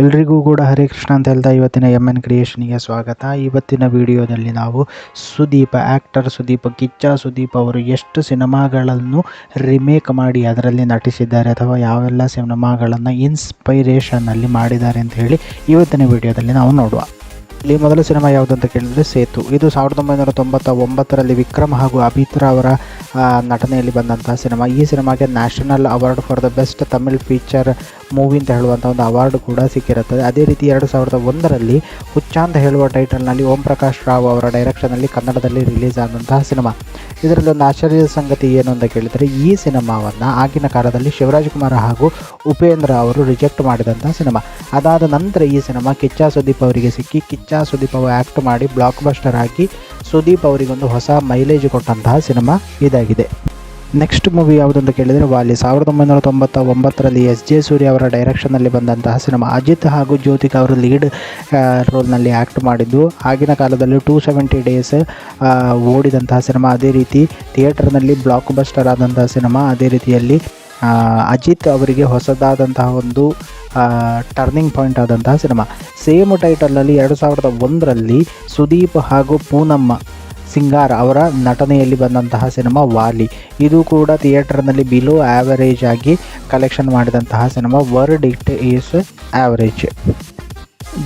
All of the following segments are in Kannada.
ಎಲ್ರಿಗೂ ಕೂಡ ಹರೇ ಕೃಷ್ಣ ಅಂತ ಹೇಳ್ತಾ ಇವತ್ತಿನ ಎಂ ಎನ್ ಕ್ರಿಯೇಷನ್ಗೆ ಸ್ವಾಗತ. ಇವತ್ತಿನ ವಿಡಿಯೋದಲ್ಲಿ ನಾವು ಸುದೀಪ ಆ್ಯಕ್ಟರ್ ಸುದೀಪ, ಕಿಚ್ಚ ಸುದೀಪ್ ಅವರು ಎಷ್ಟು ಸಿನಿಮಾಗಳನ್ನು ರಿಮೇಕ್ ಮಾಡಿ ಅದರಲ್ಲಿ ನಟಿಸಿದ್ದಾರೆ ಅಥವಾ ಯಾವೆಲ್ಲ ಸಿನಿಮಾಗಳನ್ನು ಇನ್ಸ್ಪೈರೇಷನ್ನಲ್ಲಿ ಮಾಡಿದ್ದಾರೆ ಅಂತ ಹೇಳಿ ಇವತ್ತಿನ ವಿಡಿಯೋದಲ್ಲಿ ನಾವು ನೋಡುವ. ಇಲ್ಲಿ ಮೊದಲ ಸಿನಿಮಾ ಯಾವುದು ಅಂತ ಕೇಳಿದರೆ ಸೇತು. ಇದು ಸಾವಿರದ ಒಂಬೈನೂರ ತೊಂಬತ್ತ ಒಂಬತ್ತರಲ್ಲಿ ವಿಕ್ರಮ್ ಹಾಗೂ ಅಭಿತ್ರ ಅವರ ನಟನೆಯಲ್ಲಿ ಬಂದಂತಹ ಸಿನಿಮಾ. ಈ ಸಿನಿಮಾಗೆ national award for the best Tamil feature movie ಅಂತ ಹೇಳುವಂಥ ಒಂದು ಅವಾರ್ಡ್ ಕೂಡ ಸಿಕ್ಕಿರುತ್ತದೆ. ಅದೇ ರೀತಿ ಎರಡು ಸಾವಿರದ ಒಂದರಲ್ಲಿ ಹುಚ್ಚ ಅಂತ ಹೇಳುವ ಟೈಟಲ್ನಲ್ಲಿ ಓಂ ಪ್ರಕಾಶ್ ರಾವ್ ಅವರ ಡೈರೆಕ್ಷನಲ್ಲಿ ಕನ್ನಡದಲ್ಲಿ ರಿಲೀಸ್ ಆದಂತಹ ಸಿನಿಮಾ ಇದರಲ್ಲಿ ಒಂದು ಆಶ್ಚರ್ಯದ ಸಂಗತಿ ಏನು ಅಂತ ಕೇಳಿದರೆ, ಈ ಸಿನಿಮಾವನ್ನು ಆಗಿನ ಕಾಲದಲ್ಲಿ ಶಿವರಾಜ್ ಕುಮಾರ್ ಹಾಗೂ ಉಪೇಂದ್ರ ಅವರು ರಿಜೆಕ್ಟ್ ಮಾಡಿದಂಥ ಸಿನಿಮಾ ಅದಾದ ನಂತರ ಈ ಸಿನಿಮಾ ಕಿಚ್ಚ ಸುದೀಪ್ ಅವರಿಗೆ ಸಿಕ್ಕಿ, ಕಿಚ್ಚ ಸುದೀಪ್ ಅವರು ಆ್ಯಕ್ಟ್ ಮಾಡಿ ಬ್ಲಾಕ್ ಬಸ್ಟರ್ ಆಗಿ ಸುದೀಪ್ ಅವರಿಗೊಂದು ಹೊಸ ಮೈಲೇಜ್ ಕೊಟ್ಟಂತಹ ಸಿನಿಮಾ ಇದಾಗಿದೆ. ನೆಕ್ಸ್ಟ್ ಮೂವಿ ಯಾವುದಂತ ಕೇಳಿದರೆ ವಾಲಿ. ಸಾವಿರದ ಒಂಬೈನೂರ ತೊಂಬತ್ತ ಒಂಬತ್ತರಲ್ಲಿ ಎಸ್. ಜೆ. ಸೂರ್ಯ ಅವರ ಡೈರೆಕ್ಷನ್ನಲ್ಲಿ ಬಂದಂತಹ ಸಿನಿಮಾ ಅಜಿತ್ ಹಾಗೂ ಜ್ಯೋತಿಕ ಅವರು ಲೀಡ್ ರೋಲ್ನಲ್ಲಿ ಆ್ಯಕ್ಟ್ ಮಾಡಿದ್ದು. ಆಗಿನ ಕಾಲದಲ್ಲಿ ಟೂ ಸೆವೆಂಟಿ ಡೇಸ್ ಓಡಿದಂತಹ ಸಿನಿಮಾ ಅದೇ ರೀತಿ ಥಿಯೇಟರ್ನಲ್ಲಿ ಬ್ಲಾಕ್ ಬಸ್ಟರ್ ಆದಂತಹ ಸಿನಿಮಾ ಅದೇ ರೀತಿಯಲ್ಲಿ ಅಜಿತ್ ಅವರಿಗೆ ಹೊಸದಾದಂತಹ ಒಂದು ಟರ್ನಿಂಗ್ ಪಾಯಿಂಟ್ ಆದಂತಹ ಸಿನಿಮಾ ಸೇಮ್ ಟೈಟಲಲ್ಲಿ ಎರಡು ಸಾವಿರದ ಒಂದರಲ್ಲಿ ಸುದೀಪ್ ಹಾಗೂ ಪೂನಮ್ಮ ಸಿಂಗಾರ್ ಅವರ ನಟನೆಯಲ್ಲಿ ಬಂದಂತಹ ಸಿನಿಮಾ ವಾಲಿ. ಇದು ಕೂಡ ಥಿಯೇಟರ್ನಲ್ಲಿ ಬಿಲೋ ಆ್ಯಾವರೇಜ್ ಆಗಿ ಕಲೆಕ್ಷನ್ ಮಾಡಿದಂತಹ cinema. Word it is average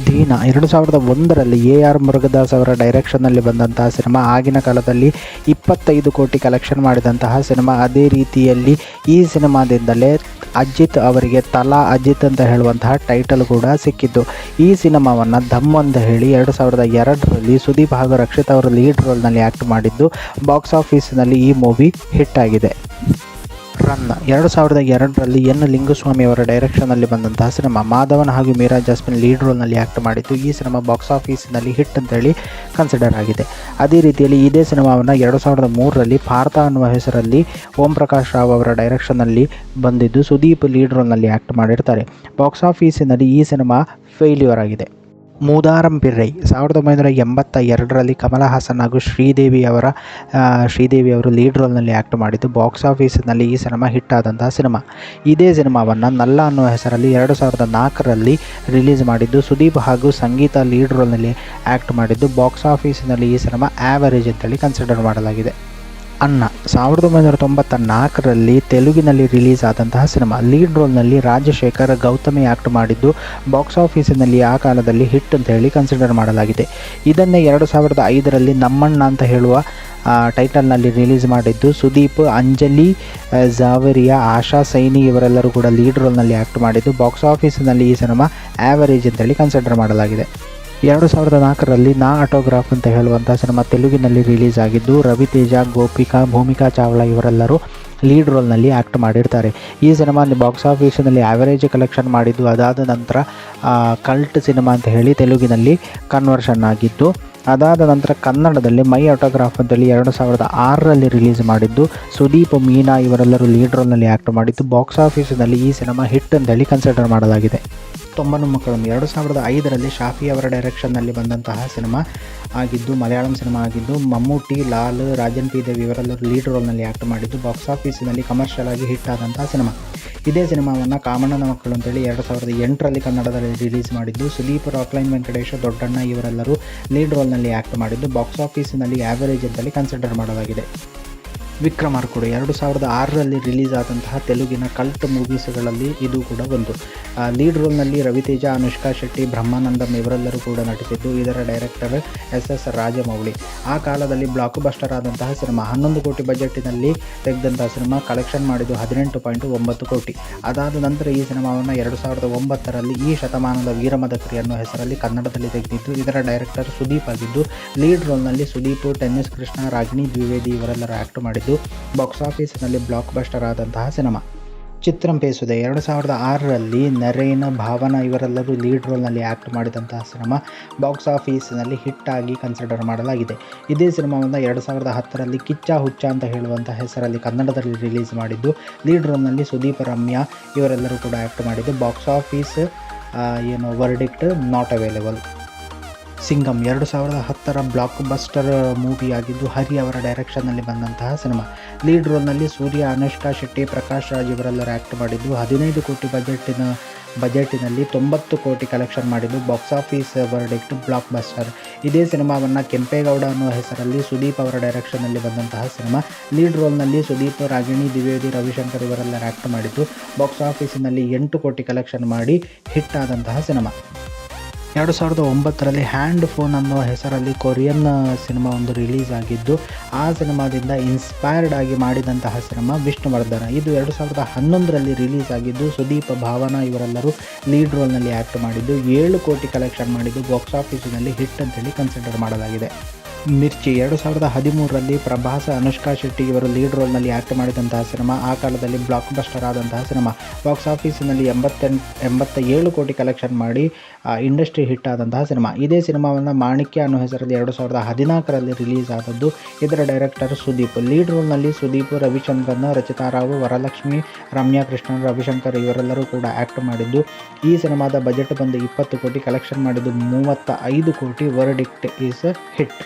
ದೀನ, ಎರಡು ಸಾವಿರದ ಒಂದರಲ್ಲಿ ಎ ಆರ್ ಮುರುಗದಾಸ್ ಅವರ ಡೈರೆಕ್ಷನ್ನಲ್ಲಿ ಬಂದಂತಹ ಸಿನಿಮಾ. ಆಗಿನ ಕಾಲದಲ್ಲಿ ಇಪ್ಪತ್ತೈದು ಕೋಟಿ ಕಲೆಕ್ಷನ್ ಮಾಡಿದಂತಹ ಸಿನಿಮಾ. ಅದೇ ರೀತಿಯಲ್ಲಿ ಈ ಸಿನಿಮಾದಿಂದಲೇ ಅಜಿತ್ ಅವರಿಗೆ ತಲಾ ಅಜಿತ್ ಅಂತ ಹೇಳುವಂತಹ ಟೈಟಲ್ ಕೂಡ ಸಿಕ್ಕಿದ್ದು. ಈ ಸಿನಿಮಾವನ್ನು ಧಮ್ ಅಂತ ಹೇಳಿ ಎರಡು ಸಾವಿರದ ಎರಡರಲ್ಲಿ ಸುದೀಪ್ ಹಾಗೂ ರಕ್ಷಿತ್ ಅವರು ಲೀಡ್ ರೋಲ್ನಲ್ಲಿ ಆ್ಯಕ್ಟ್ ಮಾಡಿದ್ದು. ಬಾಕ್ಸ್ ಆಫೀಸ್ನಲ್ಲಿ ಈ ಮೂವಿ ಹಿಟ್ ಆಗಿದೆ. ರನ್ ಎರಡು ಸಾವಿರದ ಎರಡರಲ್ಲಿ ಎನ್. ಲಿಂಗುಸ್ವಾಮಿ ಅವರ ಡೈರೆಕ್ಷನ್ನಲ್ಲಿ ಬಂದಂತಹ ಸಿನಿಮಾ ಮಾಧವನ್ ಹಾಗೂ ಮೀರಾ ಜಾಸ್ಮಿನ್ ಲೀಡ್ ರೋಲ್ನಲ್ಲಿ ಆ್ಯಕ್ಟ್ ಮಾಡಿದ್ದು, ಈ ಸಿನಿಮಾ ಬಾಕ್ಸ್ ಆಫೀಸ್ನಲ್ಲಿ ಹಿಟ್ ಅಂತೇಳಿ ಕನ್ಸಿಡರ್ ಆಗಿದೆ. ಅದೇ ರೀತಿಯಲ್ಲಿ ಇದೇ ಸಿನಿಮಾವನ್ನು ಎರಡು ಸಾವಿರದ ಮೂರರಲ್ಲಿ ಭಾರತ ಅನ್ನುವ ಹೆಸರಲ್ಲಿ ಓಂ ಪ್ರಕಾಶ್ ರಾವ್ ಅವರ ಡೈರೆಕ್ಷನ್ನಲ್ಲಿ ಬಂದಿದ್ದು, ಸುದೀಪ್ ಲೀಡ್ ರೋಲ್ನಲ್ಲಿ ಆ್ಯಕ್ಟ್ ಮಾಡಿರ್ತಾರೆ. ಬಾಕ್ಸ್ ಆಫೀಸಿನಲ್ಲಿ ಈ ಸಿನಿಮಾ ಫೇಲ್ಯೂರ್ ಆಗಿದೆ. ಮೂದಾರಂ ಪಿರ್ರೈ. ಸಾವಿರದ ಒಂಬೈನೂರ ಎಂಬತ್ತ ಎರಡರಲ್ಲಿ ಕಮಲ ಹಾಸನ್ ಹಾಗೂ ಶ್ರೀದೇವಿ ಅವರ ಶ್ರೀದೇವಿ ಅವರು ಲೀಡ್ ರೋಲ್ನಲ್ಲಿ ಆ್ಯಕ್ಟ್ ಮಾಡಿದ್ದು ಬಾಕ್ಸ್ ಆಫೀಸ್ನಲ್ಲಿ ಈ ಸಿನಿಮಾ ಹಿಟ್ ಆದಂತಹ ಸಿನಿಮಾ. ಇದೇ ಸಿನಿಮಾವನ್ನು ನಲ್ಲ ಅನ್ನೋ ಹೆಸರಲ್ಲಿ ಎರಡು ಸಾವಿರದ ನಾಲ್ಕರಲ್ಲಿ ರಿಲೀಸ್ ಮಾಡಿದ್ದು ಸುದೀಪ್ ಹಾಗೂ ಸಂಗೀತ ಲೀಡ್ ರೋಲ್ನಲ್ಲಿ ಆ್ಯಕ್ಟ್ ಮಾಡಿದ್ದು ಬಾಕ್ಸ್ ಆಫೀಸ್ನಲ್ಲಿ ಈ ಸಿನಿಮಾ ಆ್ಯಾವರೇಜ್ ಅಂತೇಳಿ ಕನ್ಸಿಡರ್ ಮಾಡಲಾಗಿದೆ. ಅನ್ನ. ಸಾವಿರದ ಒಂಬೈನೂರ ತೊಂಬತ್ತ ನಾಲ್ಕರಲ್ಲಿ ತೆಲುಗಿನಲ್ಲಿ ರಿಲೀಸ್ ಆದಂತಹ ಸಿನಿಮಾ. ಲೀಡ್ ರೋಲ್ನಲ್ಲಿ ರಾಜಶೇಖರ್ ಗೌತಮಿ ಆ್ಯಕ್ಟ್ ಮಾಡಿದ್ದು, ಬಾಕ್ಸ್ ಆಫೀಸಿನಲ್ಲಿ ಆ ಕಾಲದಲ್ಲಿ ಹಿಟ್ ಅಂತ ಹೇಳಿ ಕನ್ಸಿಡರ್ ಮಾಡಲಾಗಿದೆ. ಇದನ್ನೇ ಎರಡು ಸಾವಿರದ ಐದರಲ್ಲಿ ನಮ್ಮಣ್ಣ ಅಂತ ಹೇಳುವ ಟೈಟಲ್ನಲ್ಲಿ ರಿಲೀಸ್ ಮಾಡಿದ್ದು ಸುದೀಪ್, ಅಂಜಲಿ ಜಾವರಿಯಾ, ಆಶಾ, ಸೈನಿ ಇವರೆಲ್ಲರೂ ಕೂಡ ಲೀಡ್ ರೋಲ್ನಲ್ಲಿ ಆ್ಯಕ್ಟ್ ಮಾಡಿದ್ದು, ಬಾಕ್ಸ್ ಆಫೀಸಿನಲ್ಲಿ ಈ ಸಿನಿಮಾ ಆ್ಯಾವರೇಜ್ ಅಂತೇಳಿ ಕನ್ಸಿಡರ್ ಮಾಡಲಾಗಿದೆ. ಎರಡು ಸಾವಿರದ ನಾಲ್ಕರಲ್ಲಿ ನಾ ಆಟೋಗ್ರಾಫ್ ಅಂತ ಹೇಳುವಂಥ ಸಿನಿಮಾ ತೆಲುಗಿನಲ್ಲಿ ರಿಲೀಸ್ ಆಗಿದ್ದು ರವಿತೇಜ ಗೋಪಿಕಾ, ಭೂಮಿಕಾ ಚಾವ್ಲಾ ಇವರೆಲ್ಲರೂ ಲೀಡ್ ರೋಲ್ನಲ್ಲಿ ಆ್ಯಕ್ಟ್ ಮಾಡಿರ್ತಾರೆ. ಈ ಸಿನಿಮಾ ಬಾಕ್ಸ್ ಆಫೀಸಿನಲ್ಲಿ ಆ್ಯಾವರೇಜ್ ಕಲೆಕ್ಷನ್ ಮಾಡಿದ್ದು, ಅದಾದ ನಂತರ ಕಲ್ಟ್ ಸಿನಿಮಾ ಅಂತ ಹೇಳಿ ತೆಲುಗಿನಲ್ಲಿ ಕನ್ವರ್ಷನ್ ಆಗಿದ್ದು, ಅದಾದ ನಂತರ ಕನ್ನಡದಲ್ಲಿ ಮೈ ಆಟೋಗ್ರಾಫ್ ಅಂತೇಳಿ ಎರಡು ಸಾವಿರದ ಆರರಲ್ಲಿ ರಿಲೀಸ್ ಮಾಡಿದ್ದು, ಸುದೀಪ್, ಮೀನಾ ಇವರೆಲ್ಲರೂ ಲೀಡ್ ರೋಲ್ನಲ್ಲಿ ಆ್ಯಕ್ಟ್ ಮಾಡಿದ್ದು, ಬಾಕ್ಸ್ ಆಫೀಸಿನಲ್ಲಿ ಈ ಸಿನಿಮಾ ಹಿಟ್ ಅಂತೇಳಿ ಕನ್ಸಿಡರ್ ಮಾಡಲಾಗಿದೆ. ತೊಂಬನು ಮಕ್ಕಳು. ಎರಡು ಸಾವಿರದ ಐದರಲ್ಲಿ ಶಾಫಿ ಅವರ ಡೈರೆಕ್ಷನ್ನಲ್ಲಿ ಬಂದಂತಹ ಸಿನಿಮಾ ಆಗಿದ್ದು, ಮಲಯಾಳಂ ಸಿನಿಮಾ ಆಗಿದ್ದು, ಮಮ್ಮೂಟಿ, ಲಾಲ್, ರಾಜನ್ ಪಿ ದೇವಿ ಇವರೆಲ್ಲರೂ ಲೀಡ್ ರೋಲ್ನಲ್ಲಿ ಆ್ಯಕ್ಟ್ ಮಾಡಿದ್ದು, ಬಾಕ್ಸ್ ಆಫೀಸಿನಲ್ಲಿ ಕಮರ್ಷಿಯಲ್ ಆಗಿ ಹಿಟ್ ಆದಂತಹ ಸಿನಿಮಾ. ಇದೇ ಸಿನಿಮಾವನ್ನು ಕಾಮಣ್ಣನ ಮಕ್ಕಳು ಅಂತೇಳಿ ಎರಡು ಸಾವಿರದ ಎಂಟರಲ್ಲಿ ಕನ್ನಡದಲ್ಲಿ ರಿಲೀಸ್ ಮಾಡಿದ್ದು, ಸುದೀಪ್, ರಾಕ್ಲೈನ್ ವೆಂಕಟೇಶ, ದೊಡ್ಡಣ್ಣ ಇವರೆಲ್ಲರೂ ಲೀಡ್ ರೋಲ್ನಲ್ಲಿ ಆ್ಯಕ್ಟ್ ಮಾಡಿದ್ದು, ಬಾಕ್ಸ್ ಆಫೀಸಿನಲ್ಲಿ ಆ್ಯಾವರೇಜ್ ಅಂತಲ್ಲಿ ಕನ್ಸಿಡರ್ ಮಾಡಲಾಗಿದೆ. ವಿಕ್ರಮಾರ್ಕುಡು ಎರಡು ಸಾವಿರದ ಆರರಲ್ಲಿ ರಿಲೀಸ್ ಆದಂತಹ ತೆಲುಗಿನ ಕಲ್ಟ್ ಮೂವೀಸ್ಗಳಲ್ಲಿ ಇದು ಕೂಡ ಒಂದು. ಲೀಡ್ ರೋಲ್ನಲ್ಲಿ ರವಿತೇಜ, ಅನುಷ್ಕಾ ಶೆಟ್ಟಿ ಬ್ರಹ್ಮಾನಂದಂ ಇವರೆಲ್ಲರೂ ಕೂಡ ನಟಿಸಿದ್ದು ಇದರ ಡೈರೆಕ್ಟರ್ ಎಸ್ ಎಸ್ ರಾಜಮೌಳಿ. ಆ ಕಾಲದಲ್ಲಿ ಬ್ಲಾಕ್ ಬಸ್ಟರ್ ಆದಂತಹ ಸಿನಿಮಾ, ಹನ್ನೊಂದು ಕೋಟಿ ಬಜೆಟ್ಟಿನಲ್ಲಿ ತೆಗೆದಂತಹ ಸಿನಿಮಾ ಕಲೆಕ್ಷನ್ ಮಾಡಿದ್ದು ಹದಿನೆಂಟು ಪಾಯಿಂಟ್ ಒಂಬತ್ತು ಕೋಟಿ. ಅದಾದ ನಂತರ ಈ ಸಿನಿಮಾವನ್ನು ಎರಡು ಸಾವಿರದ ಒಂಬತ್ತರಲ್ಲಿ ಈ ಶತಮಾನದ ವೀರಮದಕರಿ ಅನ್ನೋ ಹೆಸರಲ್ಲಿ ಕನ್ನಡದಲ್ಲಿ ತೆಗೆದಿದ್ದು, ಇದರ ಡೈರೆಕ್ಟರ್ ಸುದೀಪ್ ಆಗಿದ್ದು, ಲೀಡ್ ರೋಲ್ನಲ್ಲಿ ಸುದೀಪ್, ಟೆನ್ನಿಸ್ ಕೃಷ್ಣ, ರಾಗಿಣಿ, ದ್ವಿವೇದಿ ಇವರೆಲ್ಲರೂ ಆ್ಯಕ್ಟ್ ಮಾಡಿದ್ದು ಬಾಕ್ಸ್ ಆಫೀಸಿನಲ್ಲಿ ಬ್ಲಾಕ್ ಬಸ್ಟರ್ ಆದಂತಹ ಸಿನಿಮಾ. ಚಿತ್ರಂ ಪೇಸುದೆ ಎರಡು ಸಾವಿರದ ಆರರಲ್ಲಿ ನರೇನ, ಭಾವನಾ ಇವರೆಲ್ಲರೂ ಲೀಡ್ ರೋಲ್ನಲ್ಲಿ ಆ್ಯಕ್ಟ್ ಮಾಡಿದಂತಹ ಸಿನಿಮಾ ಬಾಕ್ಸ್ ಆಫೀಸಿನಲ್ಲಿ ಹಿಟ್ ಆಗಿ ಕನ್ಸಿಡರ್ ಮಾಡಲಾಗಿದೆ. ಇದೇ ಸಿನಿಮಾವನ್ನು ಎರಡು ಸಾವಿರದ ಹತ್ತರಲ್ಲಿ ಕಿಚ್ಚ ಹುಚ್ಚ ಅಂತ ಹೇಳುವಂಥ ಹೆಸರಲ್ಲಿ ಕನ್ನಡದಲ್ಲಿ ರಿಲೀಸ್ ಮಾಡಿದ್ದು ಲೀಡ್ ರೋಲ್ನಲ್ಲಿ ಸುದೀಪ್, ರಮ್ಯಾ ಇವರೆಲ್ಲರೂ ಕೂಡ ಆ್ಯಕ್ಟ್ ಮಾಡಿದ್ದು, ಬಾಕ್ಸ್ ಆಫೀಸ್ ಏನು ವರ್ಡಿಕ್ಟ್ ನಾಟ್ ಅವೈಲೇಬಲ್ ಸಿಂಗಮ್ ಎರಡು ಸಾವಿರದ ಹತ್ತರ ಬ್ಲಾಕ್ ಬಸ್ಟರ್ ಮೂವಿಯಾಗಿದ್ದು ಹರಿ ಅವರ ಡೈರೆಕ್ಷನ್ನಲ್ಲಿ ಬಂದಂತಹ ಸಿನಿಮಾ. ಲೀಡ್ ರೋಲ್ನಲ್ಲಿ ಸೂರ್ಯ, ಅನುಷ್ಕಾ ಶೆಟ್ಟಿ, ಪ್ರಕಾಶ್ ರಾಜ್ ಇವರೆಲ್ಲರೂ ಆ್ಯಕ್ಟ್ ಮಾಡಿದ್ದು ಹದಿನೈದು ಕೋಟಿ ಬಜೆಟಿನ ಬಜೆಟಿನಲ್ಲಿ ತೊಂಬತ್ತು ಕೋಟಿ ಕಲೆಕ್ಷನ್ ಮಾಡಿದ್ದು box office verdict blockbuster ಇದೇ ಸಿನಿಮಾವನ್ನು ಕೆಂಪೇಗೌಡ ಅನ್ನೋ ಹೆಸರಲ್ಲಿ ಸುದೀಪ್ ಅವರ ಡೈರೆಕ್ಷನ್ನಲ್ಲಿ ಬಂದಂತಹ ಸಿನಿಮಾ. ಲೀಡ್ ರೋಲ್ನಲ್ಲಿ ಸುದೀಪ್, ರಾಗಿಣಿ, ದ್ವಿವೇದಿ, ರವಿಶಂಕರ್ ಇವರೆಲ್ಲರೂ ಆ್ಯಕ್ಟ್ ಮಾಡಿದ್ದು ಬಾಕ್ಸ್ ಆಫೀಸಿನಲ್ಲಿ ಎಂಟು ಕೋಟಿ ಕಲೆಕ್ಷನ್ ಮಾಡಿ ಹಿಟ್ ಆದಂತಹ ಸಿನಿಮಾ. ಎರಡು ಸಾವಿರದ ಒಂಬತ್ತರಲ್ಲಿ ಹ್ಯಾಂಡ್ ಫೋನ್ ಅನ್ನೋ ಹೆಸರಲ್ಲಿ ಕೊರಿಯನ್ ಸಿನಿಮಾ ಒಂದು ರಿಲೀಸ್ ಆಗಿದ್ದು, ಆ ಸಿನಿಮಾದಿಂದ ಇನ್ಸ್ಪೈರ್ಡ್ ಆಗಿ ಮಾಡಿದಂತಹ ಸಿನಿಮಾ ವಿಷ್ಣುವರ್ಧನ. ಇದು ಎರಡು ಸಾವಿರದ ಹನ್ನೊಂದರಲ್ಲಿ ರಿಲೀಸ್ ಆಗಿದ್ದು, ಸುದೀಪ್, ಭಾವನಾ ಇವರೆಲ್ಲರೂ ಲೀಡ್ ರೋಲ್ನಲ್ಲಿ ಆ್ಯಕ್ಟ್ ಮಾಡಿದ್ದು, ಏಳು ಕೋಟಿ ಕಲೆಕ್ಷನ್ ಮಾಡಿದ್ದು, ಬಾಕ್ಸ್ ಆಫೀಸಿನಲ್ಲಿ ಹಿಟ್ ಅಂತೇಳಿ ಕನ್ಸಿಡರ್ ಮಾಡಲಾಗಿದೆ. ಮಿರ್ಚಿ ಎರಡು ಸಾವಿರದ ಹದಿಮೂರರಲ್ಲಿ ಪ್ರಭಾಸ ಅನುಷ್ಕಾ ಶೆಟ್ಟಿ ಇವರು ಲೀಡ್ ರೋಲ್ನಲ್ಲಿ ಆ್ಯಕ್ಟ್ ಮಾಡಿದಂತಹ ಸಿನಿಮಾ, ಆ ಕಾಲದಲ್ಲಿ ಬ್ಲಾಕ್ ಬಸ್ಟರ್ ಆದಂತಹ ಸಿನಿಮಾ. ಬಾಕ್ಸ್ ಆಫೀಸಿನಲ್ಲಿ ಎಂಬತ್ತೆಂಟು ಎಂಬತ್ತ ಏಳು ಕೋಟಿ ಕಲೆಕ್ಷನ್ ಮಾಡಿ ಇಂಡಸ್ಟ್ರಿ ಹಿಟ್ ಆದಂತಹ ಸಿನಿಮಾ. ಇದೇ ಸಿನಿಮಾವನ್ನು ಮಾಣಿಕ್ಯ ಅನ್ನೋ ಹೆಸರಲ್ಲಿ ಎರಡು ಸಾವಿರದ ಹದಿನಾಲ್ಕರಲ್ಲಿ ರಿಲೀಸ್ ಆದದ್ದು. ಇದರ ಡೈರೆಕ್ಟರ್ ಸುದೀಪ್. ಲೀಡ್ ರೋಲ್ನಲ್ಲಿ ಸುದೀಪ್ ರವಿಚಂದ್ರನ್ ರಚಿತಾ ರಾವ್, ವರಲಕ್ಷ್ಮಿ, ರಮ್ಯಾ ಕೃಷ್ಣನ್, ರವಿಶಂಕರ್ ಇವರೆಲ್ಲರೂ ಕೂಡ ಆ್ಯಕ್ಟ್ ಮಾಡಿದ್ದು. ಈ ಸಿನಿಮಾದ ಬಜೆಟ್ ಬಂದು ಇಪ್ಪತ್ತು ಕೋಟಿ ಕಲೆಕ್ಷನ್ ಮಾಡಿದ್ದು ಮೂವತ್ತ ಐದು ಕೋಟಿ. ವರ್ಡಿಕ್ಟ್ ಈಸ್ ಹಿಟ್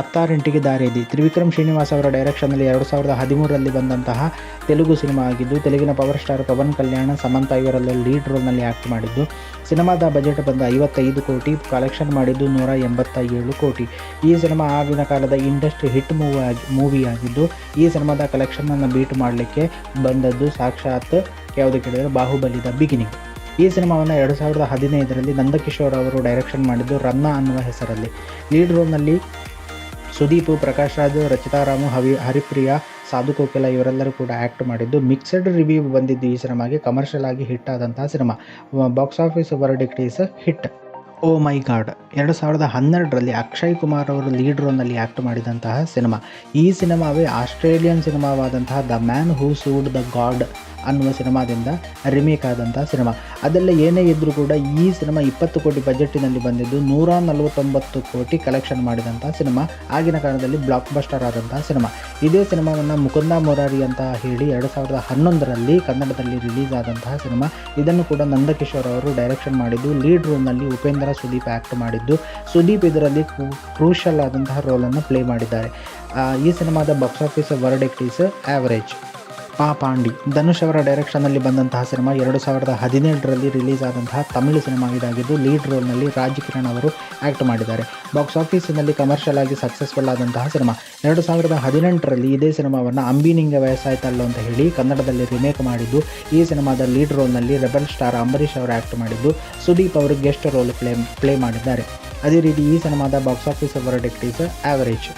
ಅತ್ತಾರಿಂಟಿಗೆ ದಾರಿಯಲ್ಲಿ ತ್ರಿವಿಕ್ರಮ್ ಶ್ರೀನಿವಾಸ್ ಅವರ ಡೈರೆಕ್ಷನ್ನಲ್ಲಿ ಎರಡು ಸಾವಿರದ ಹದಿಮೂರರಲ್ಲಿ ಬಂದಂತಹ ತೆಲುಗು ಸಿನಿಮಾ ಆಗಿದ್ದು, ತೆಲುಗಿನ ಪವರ್ ಸ್ಟಾರ್ ಪವನ್ ಕಲ್ಯಾಣ, ಸಮಂತ ಇವರಲ್ಲಿ ಲೀಡ್ ರೋಲ್ನಲ್ಲಿ ಆ್ಯಕ್ಟ್ ಮಾಡಿದ್ದು. ಸಿನಿಮಾದ ಬಜೆಟ್ ಬಂದ ಐವತ್ತೈದು ಕೋಟಿ, ಕಲೆಕ್ಷನ್ ಮಾಡಿದ್ದು ನೂರ ಎಂಬತ್ತ ಏಳು ಕೋಟಿ. ಈ ಸಿನಿಮಾ ಆಗಿನ ಕಾಲದ ಇಂಡಸ್ಟ್ರಿ ಹಿಟ್ ಮೂವಿ ಆಗಿ, ಮೂವಿ ಆಗಿದ್ದು, ಈ ಸಿನಿಮಾದ ಕಲೆಕ್ಷನನ್ನು ಬೀಟ್ ಮಾಡಲಿಕ್ಕೆ ಬಂದದ್ದು ಸಾಕ್ಷಾತ್ ಯಾವುದು ಕೇಳಿದರೆ ಬಾಹುಬಲಿ ದ ಬಿಗಿನಿಂಗ್ ಈ ಸಿನಿಮಾವನ್ನು ಎರಡು ಸಾವಿರದ ಹದಿನೈದರಲ್ಲಿ ನಂದಕಿಶೋರ್ ಅವರು ಡೈರೆಕ್ಷನ್ ಮಾಡಿದ್ದು ರನ್ನ ಅನ್ನುವ ಹೆಸರಲ್ಲಿ. ಲೀಡ್ ರೋಲ್ನಲ್ಲಿ ಸುದೀಪ್, ಪ್ರಕಾಶ್ ರಾಜ್ ರಚಿತಾರಾಮು ಹವಿ, ಹರಿಪ್ರಿಯಾ, ಸಾಧು ಕೋಕಿಲ ಇವರೆಲ್ಲರೂ ಕೂಡ ಆ್ಯಕ್ಟ್ ಮಾಡಿದ್ದು ಮಿಕ್ಸಡ್ ರಿವ್ಯೂ ಬಂದಿದ್ದು ಈ ಸಿನಿಮಾಗೆ ಕಮರ್ಷಿಯಲ್ ಆಗಿ ಹಿಟ್ ಆದಂತಹ cinema. Box office verdict is hit oh my God ಎರಡು ಸಾವಿರದ ಹನ್ನೆರಡರಲ್ಲಿ ಅಕ್ಷಯ್ ಕುಮಾರ್ ಅವರು ಲೀಡ್ ರೋಲ್ನಲ್ಲಿ ಆ್ಯಕ್ಟ್ ಮಾಡಿದಂತಹ ಸಿನಿಮಾ. ಈ ಸಿನಿಮಾವೇ Australian ಸಿನಿಮಾವಾದಂತಹ the man who sued the god ಅನ್ನುವ ಸಿನಿಮಾದಿಂದ ರಿಮೇಕ್ ಆದಂಥ ಸಿನಿಮಾ. ಅದೆಲ್ಲ ಏನೇ ಇದ್ದರೂ ಕೂಡ ಈ ಸಿನಿಮಾ ಇಪ್ಪತ್ತು ಕೋಟಿ ಬಜೆಟ್ಟಿನಲ್ಲಿ ಬಂದಿದ್ದು ನೂರ ನಲವತ್ತೊಂಬತ್ತು ಕೋಟಿ ಕಲೆಕ್ಷನ್ ಮಾಡಿದಂಥ ಸಿನಿಮಾ. ಆಗಿನ ಕಾಲದಲ್ಲಿ ಬ್ಲಾಕ್ ಬಸ್ಟರ್ ಆದಂಥ ಸಿನಿಮಾ. ಇದೇ ಸಿನಿಮಾವನ್ನು ಮುಕುಂದ ಮುರಾರಿ ಅಂತ ಹೇಳಿ ಎರಡು ಸಾವಿರದ ಹನ್ನೊಂದರಲ್ಲಿ ಕನ್ನಡದಲ್ಲಿ ರಿಲೀಸ್ ಆದಂತಹ ಸಿನಿಮಾ. ಇದನ್ನು ಕೂಡ ನಂದಕಿಶೋರ್ ಅವರು ಡೈರೆಕ್ಷನ್ ಮಾಡಿದ್ದು ಲೀಡ್ ರೋಲ್ನಲ್ಲಿ ಉಪೇಂದ್ರ ಸುದೀಪ್ ಆ್ಯಕ್ಟ್ ಮಾಡಿದ್ದು. ಸುದೀಪ್ ಇದರಲ್ಲಿ ಕ್ರೂಷಲ್ ಆದಂತಹ ರೋಲನ್ನು ಪ್ಲೇ ಮಾಡಿದ್ದಾರೆ. ಈ ಸಿನಿಮಾದ box office word is average Pa Paandi Dhanush ಅವರ ಡೈರೆಕ್ಷನ್ನಲ್ಲಿ ಬಂದಂತಹ ಸಿನಿಮಾ ಎರಡು ಸಾವಿರದ ಹದಿನೇಳರಲ್ಲಿ ರಿಲೀಸ್ ಆದಂತಹ ತಮಿಳು ಸಿನಿಮಾ ಇದಾಗಿದ್ದು, ಲೀಡ್ ರೋಲ್ನಲ್ಲಿ ರಾಜ್ ಕಿರಣ್ ಅವರು ಆ್ಯಕ್ಟ್ ಮಾಡಿದ್ದಾರೆ. ಬಾಕ್ಸ್ ಆಫೀಸಿನಲ್ಲಿ ಕಮರ್ಷಿಯಲ್ ಆಗಿ ಸಕ್ಸಸ್ಫುಲ್ ಆದಂತಹ ಸಿನಿಮಾ ಎರಡು ಸಾವಿರದ ಹದಿನೆಂಟರಲ್ಲಿ ಇದೇ ಸಿನಿಮಾವನ್ನು ಅಂಬಿನಿಂಗ ವಯಸ್ಸಾಯ್ತಲ್ಲ ಅಂತ ಹೇಳಿ ಕನ್ನಡದಲ್ಲಿ ರಿಮೇಕ್ ಮಾಡಿದ್ದು, ಈ ಸಿನಿಮಾದ ಲೀಡ್ ರೋಲ್ನಲ್ಲಿ ರೆಬಲ್ ಸ್ಟಾರ್ ಅಂಬರೀಷ್ ಅವರು ಆ್ಯಕ್ಟ್ ಮಾಡಿದ್ದು, ಸುದೀಪ್ ಅವರು ಗೆಸ್ಟ್ ರೋಲ್ ಪ್ಲೇ ಪ್ಲೇ ಮಾಡಿದ್ದಾರೆ. ಅದೇ ರೀತಿ ಈ ಸಿನಿಮಾದ ಬಾಕ್ಸ್ ಆಫೀಸ್ ಅವರ ಡೆಕ್ಟೀಸ್ ಆ್ಯಾವರೇಜ್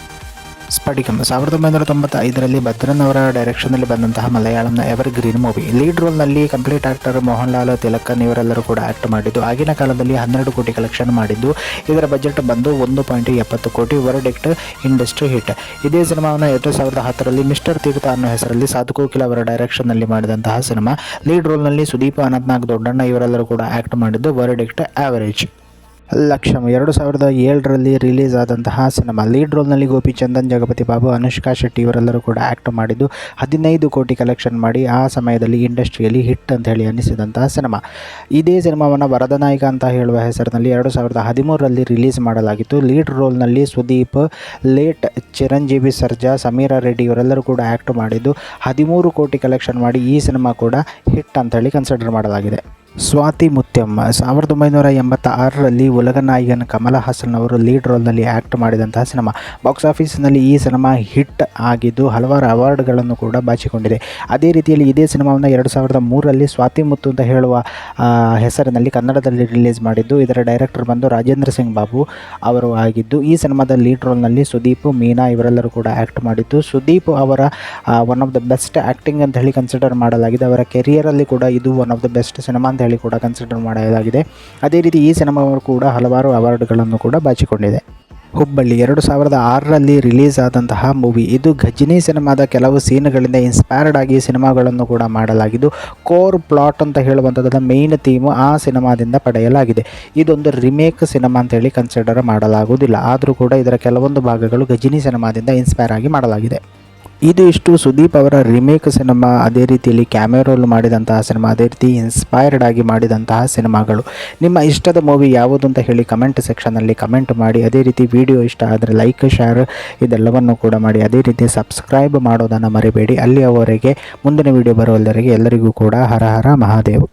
ಸ್ಫಟಿಕಂ. ಸಾವಿರದ ಒಂಬೈನೂರ ತೊಂಬತ್ತೈದರಲ್ಲಿ ಭದ್ರನ್ ಅವರ ಡೈರೆಕ್ಷನ್ನಲ್ಲಿ ಬಂದಂತಹ ಮಲಯಾಳಂನ ಎವರ್ ಗ್ರೀನ್ ಮೂವಿ ಲೀಡ್ ರೋಲ್ನಲ್ಲಿ ಕಂಪ್ಲೀಟ್ ಆಕ್ಟರ್ ಮೋಹನ್ ಲಾಲ್ ತಿಲಕನ್ ಇವರೆಲ್ಲರೂ ಕೂಡ ಆ್ಯಕ್ಟ್ ಮಾಡಿದ್ದು. ಆಗಿನ ಕಾಲದಲ್ಲಿ ಹನ್ನೆರಡು ಕೋಟಿ ಕಲೆಕ್ಷನ್ ಮಾಡಿದ್ದು. ಇದರ ಬಜೆಟ್ ಬಂದು ಒಂದು ಪಾಯಿಂಟ್ ಎಪ್ಪತ್ತು ಕೋಟಿ ವರ್ಡಿಕ್ಟ್ ಇಂಡಸ್ಟ್ರಿ ಹಿಟ್ ಇದೇ ಸಿನಿಮಾವನ್ನು ಎರಡು ಸಾವಿರದ ಹತ್ತರಲ್ಲಿ ಮಿಸ್ಟರ್ ತೀರ್ಥ ಅನ್ನೋ ಹೆಸರಲ್ಲಿ ಸಾಧು ಕೋಕಿಲ ಅವರ ಡೈರೆಕ್ಷನ್ನಲ್ಲಿ ಮಾಡಿದಂತಹ ಸಿನಿಮಾ. ಲೀಡ್ ರೋಲ್ನಲ್ಲಿ ಸುದೀಪ್ ಅನಂತ್ನಾಗ್ ದೊಡ್ಡಣ್ಣ ಇವರೆಲ್ಲರೂ ಕೂಡ ಆ್ಯಕ್ಟ್ ಮಾಡಿದ್ದು. Verdict average Lakshyam. ಎರಡು ಸಾವಿರದ ಏಳರಲ್ಲಿ ರಿಲೀಸ್ ಆದಂತಹ ಸಿನಿಮಾ. ಲೀಡ್ ರೋಲ್ನಲ್ಲಿ ಗೋಪಿಚಂದನ್ ಜಗಪತಿ ಬಾಬು, ಅನುಷ್ಕಾ ಶೆಟ್ಟಿ ಇವರೆಲ್ಲರೂ ಕೂಡ ಆ್ಯಕ್ಟ್ ಮಾಡಿದ್ದು ಹದಿನೈದು ಕೋಟಿ ಕಲೆಕ್ಷನ್ ಮಾಡಿ ಆ ಸಮಯದಲ್ಲಿ ಇಂಡಸ್ಟ್ರಿಯಲ್ಲಿ ಹಿಟ್ ಅಂತ ಹೇಳಿ ಅನ್ನಿಸಿದಂತಹ ಸಿನಿಮಾ. ಇದೇ ಸಿನಿಮಾವನ್ನು ವರದ ನಾಯಕ ಅಂತ ಹೇಳುವ ಹೆಸರಿನಲ್ಲಿ ಎರಡು ಸಾವಿರದ ಹದಿಮೂರರಲ್ಲಿ ರಿಲೀಸ್ ಮಾಡಲಾಗಿತ್ತು. ಲೀಡ್ ರೋಲ್ನಲ್ಲಿ ಸುದೀಪ್, ಲೇಟ್ ಚಿರಂಜೀವಿ, ಸರ್ಜಾ, ಸಮೀರಾ ರೆಡ್ಡಿ ಇವರೆಲ್ಲರೂ ಕೂಡ ಆ್ಯಕ್ಟ್ ಮಾಡಿದ್ದು ಹದಿಮೂರು ಕೋಟಿ ಕಲೆಕ್ಷನ್ ಮಾಡಿ ಈ ಸಿನಿಮಾ ಕೂಡ ಹಿಟ್ ಅಂತ ಹೇಳಿ ಕನ್ಸಿಡರ್ ಮಾಡಲಾಗಿದೆ. ಸ್ವಾತಿ ಮುತ್ಯಮ್ಮ ಸಾವಿರದ ಒಂಬೈನೂರ ಎಂಬತ್ತ ಆರರಲ್ಲಿ ಉಲಗನಾಯಕನ್ ಕಮಲ ಹಾಸನ್ ಅವರು ಲೀಡ್ ರೋಲ್ನಲ್ಲಿ ಆ್ಯಕ್ಟ್ ಮಾಡಿದಂತಹ ಸಿನಿಮಾ. ಬಾಕ್ಸ್ ಆಫೀಸ್ನಲ್ಲಿ ಈ ಸಿನಿಮಾ ಹಿಟ್ ಆಗಿದ್ದು ಹಲವಾರು ಅವಾರ್ಡ್ಗಳನ್ನು ಕೂಡ ಬಾಚಿಕೊಂಡಿದೆ. ಅದೇ ರೀತಿಯಲ್ಲಿ ಇದೇ ಸಿನಿಮಾವನ್ನು ಎರಡು ಸಾವಿರದ ಮೂರರಲ್ಲಿ ಸ್ವಾತಿ ಮುತ್ತು ಅಂತ ಹೇಳುವ ಹೆಸರಿನಲ್ಲಿ ಕನ್ನಡದಲ್ಲಿ ರಿಲೀಸ್ ಮಾಡಿದ್ದು. ಇದರ ಡೈರೆಕ್ಟರ್ ಬಂದು ರಾಜೇಂದ್ರ ಸಿಂಗ್ ಬಾಬು ಅವರು ಆಗಿದ್ದು, ಈ ಸಿನಿಮಾದ ಲೀಡ್ ರೋಲ್ನಲ್ಲಿ ಸುದೀಪ್, ಮೀನಾ ಇವರೆಲ್ಲರೂ ಕೂಡ ಆ್ಯಕ್ಟ್ ಮಾಡಿದ್ದು. ಸುದೀಪ್ ಅವರ one of the best acting ಅಂತ ಹೇಳಿ ಕನ್ಸಿಡರ್ ಮಾಡಲಾಗಿದೆ. ಅವರ ಕೆರಿಯರಲ್ಲಿ ಕೂಡ ಇದು one of the best cinema ಅಂತ ಹೇಳಿ ಕೂಡ ಕನ್ಸಿಡರ್ ಮಾಡಲಾಗಿದೆ. ಅದೇ ರೀತಿ ಈ ಸಿನಿಮಾ ಕೂಡ ಹಲವಾರು ಅವಾರ್ಡ್ಗಳನ್ನು ಕೂಡ ಬಾಚಿಕೊಂಡಿದೆ. ಹುಬ್ಬಳ್ಳಿ ಎರಡು ಸಾವಿರದ ಆರರಲ್ಲಿ ರಿಲೀಸ್ ಆದಂತಹ ಮೂವಿ ಇದು ಗಜಿನಿ ಸಿನಿಮಾದ ಕೆಲವು ಸೀನ್ಗಳಿಂದ ಇನ್ಸ್ಪೈರ್ಡ್ ಆಗಿ ಸಿನಿಮಾಗಳನ್ನು ಕೂಡ ಮಾಡಲಾಗಿದ್ದು ಕೋರ್ ಪ್ಲಾಟ್ ಅಂತ ಹೇಳುವಂಥದ್ದು ಮೇನ್ ಥೀಮ್ ಆ ಸಿನಿಮಾದಿಂದ ಪಡೆಯಲಾಗಿದೆ. ಇದೊಂದು ರಿಮೇಕ್ ಸಿನಿಮಾ ಅಂತೇಳಿ ಕನ್ಸಿಡರ್ ಮಾಡಲಾಗುವುದಿಲ್ಲ. ಆದರೂ ಕೂಡ ಇದರ ಕೆಲವೊಂದು ಭಾಗಗಳು ಗಜಿನಿ ಸಿನಿಮಾದಿಂದ ಇನ್ಸ್ಪೈರ್ ಆಗಿ ಮಾಡಲಾಗಿದೆ. ಇದು ಇಷ್ಟು. ಸುದೀಪ್ ಅವರ ರಿಮೇಕ್ ಸಿನಿಮಾ, ಅದೇ ರೀತಿಯಲ್ಲಿ ಕ್ಯಾಮೆರೋಲ್ ಮಾಡಿದಂತಹ ಸಿನಿಮಾ, ಅದೇ ರೀತಿ ಇನ್ಸ್ಪೈರ್ಡ್ ಆಗಿ ಮಾಡಿದಂತಹ ಸಿನಿಮಾಗಳು. ನಿಮ್ಮ ಇಷ್ಟದ ಮೂವಿ ಯಾವುದು ಅಂತ ಹೇಳಿ ಕಮೆಂಟ್ ಸೆಕ್ಷನಲ್ಲಿ ಕಮೆಂಟ್ ಮಾಡಿ. ಅದೇ ರೀತಿ ವಿಡಿಯೋ ಇಷ್ಟ ಆದರೆ ಲೈಕ್ ಶೇರ್ ಇದೆಲ್ಲವನ್ನು ಕೂಡ ಮಾಡಿ. ಅದೇ ರೀತಿ ಸಬ್ಸ್ಕ್ರೈಬ್ ಮಾಡೋದನ್ನು ಮರಿಬೇಡಿ. ಅಲ್ಲಿಯವರೆಗೆ ಮುಂದಿನ ವಿಡಿಯೋ ಬರುವಲ್ಲರಿಗೆ ಎಲ್ಲರಿಗೂ ಕೂಡ ಹರ ಹರ ಮಹಾದೇವ್.